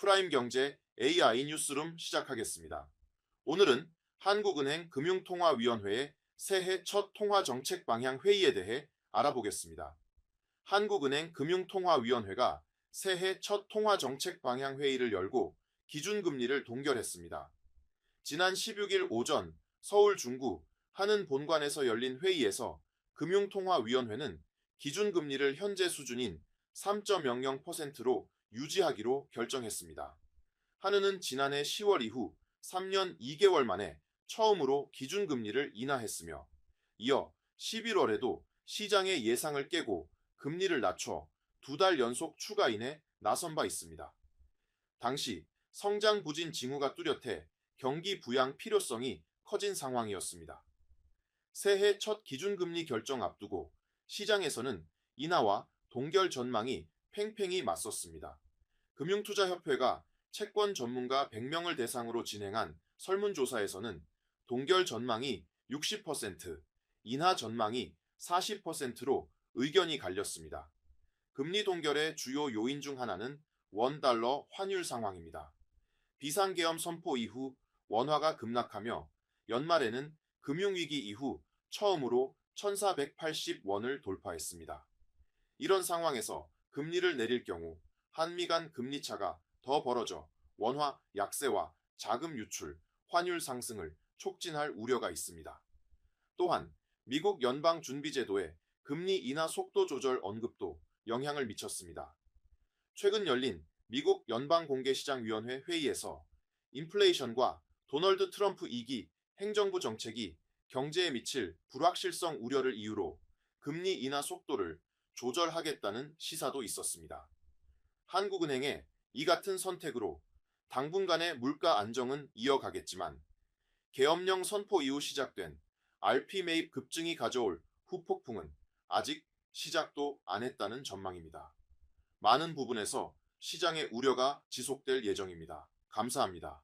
프라임 경제 AI 뉴스룸 시작하겠습니다. 오늘은 한국은행 금융통화위원회의 새해 첫 통화정책 방향 회의에 대해 알아보겠습니다. 한국은행 금융통화위원회가 새해 첫 통화정책 방향 회의를 열고 기준금리를 동결했습니다. 지난 16일 오전 서울 중구 한은 본관에서 열린 회의에서 금융통화위원회는 기준금리를 현재 수준인 3.00%로 유지하기로 결정했습니다. 한은은 지난해 10월 이후 3년 2개월 만에 처음으로 기준금리를 인하했으며 이어 11월에도 시장의 예상을 깨고 금리를 낮춰 두 달 연속 추가 인해 나선 바 있습니다. 당시 성장 부진 징후가 뚜렷해 경기 부양 필요성이 커진 상황이었습니다. 새해 첫 기준금리 결정 앞두고 시장에서는 인하와 동결 전망이 팽팽히 맞섰습니다. 금융투자협회가 채권 전문가 100명을 대상으로 진행한 설문조사에서는 동결 전망이 60%, 인하 전망이 40%로 의견이 갈렸습니다. 금리 동결의 주요 요인 중 하나는 원달러 환율 상황입니다. 비상계엄 선포 이후 원화가 급락하며 연말에는 금융위기 이후 처음으로 1480원을 돌파했습니다. 이런 상황에서 금리를 내릴 경우 한미 간 금리 차가 더 벌어져 원화 약세와 자금 유출, 환율 상승을 촉진할 우려가 있습니다. 또한 미국 연방준비제도의 금리 인하 속도 조절 언급도 영향을 미쳤습니다. 최근 열린 미국 연방공개시장위원회 회의에서 인플레이션과 도널드 트럼프 2기 행정부 정책이 경제에 미칠 불확실성 우려를 이유로 금리 인하 속도를 조절하겠다는 시사도 있었습니다. 한국은행의 이 같은 선택으로 당분간의 물가 안정은 이어가겠지만 계엄령 선포 이후 시작된 RP 매입 급증이 가져올 후폭풍은 아직 시작도 안 했다는 전망입니다. 많은 부분에서 시장의 우려가 지속될 예정입니다. 감사합니다.